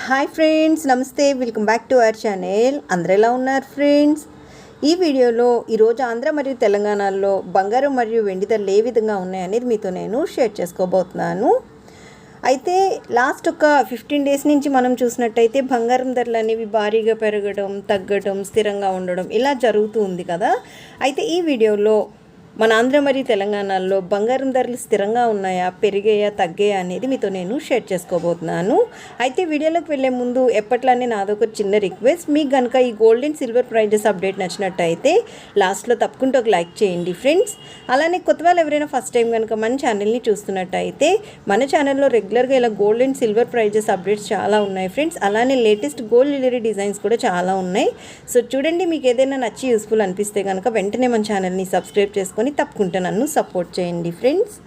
Hi friends నమస్తే. Welcome back to our channel. అందరు ఎలా ఉన్నారు ఫ్రెండ్స్? ఈ వీడియోలో ఈరోజు ఆంధ్ర మరియు తెలంగాణలో బంగారం మరియు వెండి ధరలు ఏ విధంగా ఉన్నాయనేది మీతో నేను షేర్ చేసుకోబోతున్నాను. అయితే లాస్ట్ ఒక ఫిఫ్టీన్ డేస్ నుంచి మనం చూసినట్టయితే బంగారం ధరలు అనేవి భారీగా పెరగడం తగ్గడం స్థిరంగా ఉండడం ఇలా జరుగుతూ ఉంది కదా. అయితే ఈ వీడియోలో మన ఆంధ్ర మరియు తెలంగాణలో బంగారం ధరలు స్థిరంగా ఉన్నాయా పెరిగాయా తగ్గాయా అనేది మీతో నేను షేర్ చేసుకోబోతున్నాను. అయితే వీడియోలోకి వెళ్ళే ముందు ఎప్పట్లానే నాదొక చిన్న రిక్వెస్ట్. మీకు కనుక ఈ gold and silver prizes update నచ్చినట్టయితే లాస్ట్లో తప్పకుండా ఒక లైక్ చేయండి ఫ్రెండ్స్ అలానే కొత్త వాళ్ళు ఎవరైనా ఫస్ట్ టైం కనుక మన ఛానల్ని చూస్తున్నట్టయితే మన ఛానల్లో రెగ్యులర్గా ఇలా gold and silver prizes updates చాలా ఉన్నాయి ఫ్రెండ్స్ అలానే లేటెస్ట్ గోల్డ్ జ్యువెలరీ డిజైన్స్ కూడా చాలా ఉన్నాయి. సో చూడండి మీకు ఏదైనా నచ్చి యూస్ఫుల్ అనిపిస్తే కనుక వెంటనే మన ఛానల్ని సబ్స్క్రైబ్ చేసుకొని తప్పకుండా నన్ను సపోర్ట్ చేయండి ఫ్రెండ్స్.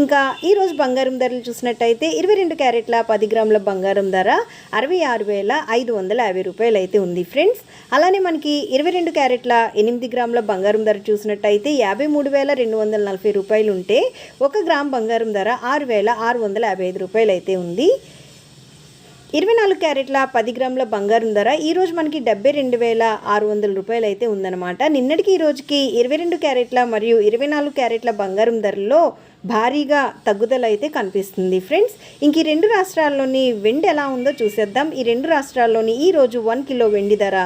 ఇంకా ఈరోజు బంగారం ధరలు చూసినట్టయితే ఇరవై రెండు క్యారెట్ల పది గ్రాముల బంగారం ధర అరవై ఆరు వేల ఐదు వందల యాభై రూపాయలు అయితే ఉంది ఫ్రెండ్స్. అలానే మనకి ఇరవై రెండు క్యారెట్ల ఎనిమిది గ్రాముల బంగారం ధర చూసినట్టయితే యాభై మూడు వేల రెండు వందల నలభై రూపాయలు ఉంటే ఒక గ్రామ్ బంగారం ధర ఆరు వేల ఆరు వందల యాభై ఐదు రూపాయలు అయితే ఉంది. ఇరవై నాలుగు క్యారెట్ల పది గ్రాముల బంగారం ధర. ఈరోజు మనకి డెబ్బై రెండు వేల ఆరు వందల రూపాయలు అయితే ఉందన్నమాట. నిన్నటికి ఈ రోజుకి ఇరవై రెండు క్యారెట్ల మరియు ఇరవై నాలుగు క్యారెట్ల బంగారం ధరల్లో భారీగా తగ్గుదల అయితే కనిపిస్తుంది. ఫ్రెండ్స్ ఇంక ఈ రెండు రాష్ట్రాల్లోని వెండి ఎలా ఉందో చూసేద్దాం. ఈ రెండు రాష్ట్రాల్లోని ఈరోజు వన్ కిలో వెండి ధర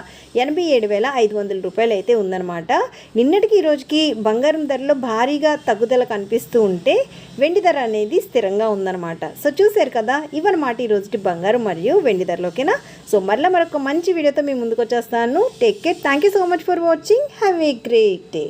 ఎనభై ఏడు వేల ఐదు వందల రూపాయలు అయితే ఉందన్నమాట. నిన్నటికి ఈ రోజుకి బంగారం ధరలో భారీగా తగ్గుదల కనిపిస్తూ ఉంటే వెండి ధర అనేది స్థిరంగా ఉందన్నమాట. సో చూశారు కదా ఇవన్నమాట ఈ రోజుకి బంగారం మరియు వెండి ధరలోకేనా? ఓకేనా సో మరలా మరొక మంచి వీడియోతో మీ ముందుకు వచ్చేస్తాను take care thank you so much for watching have a great day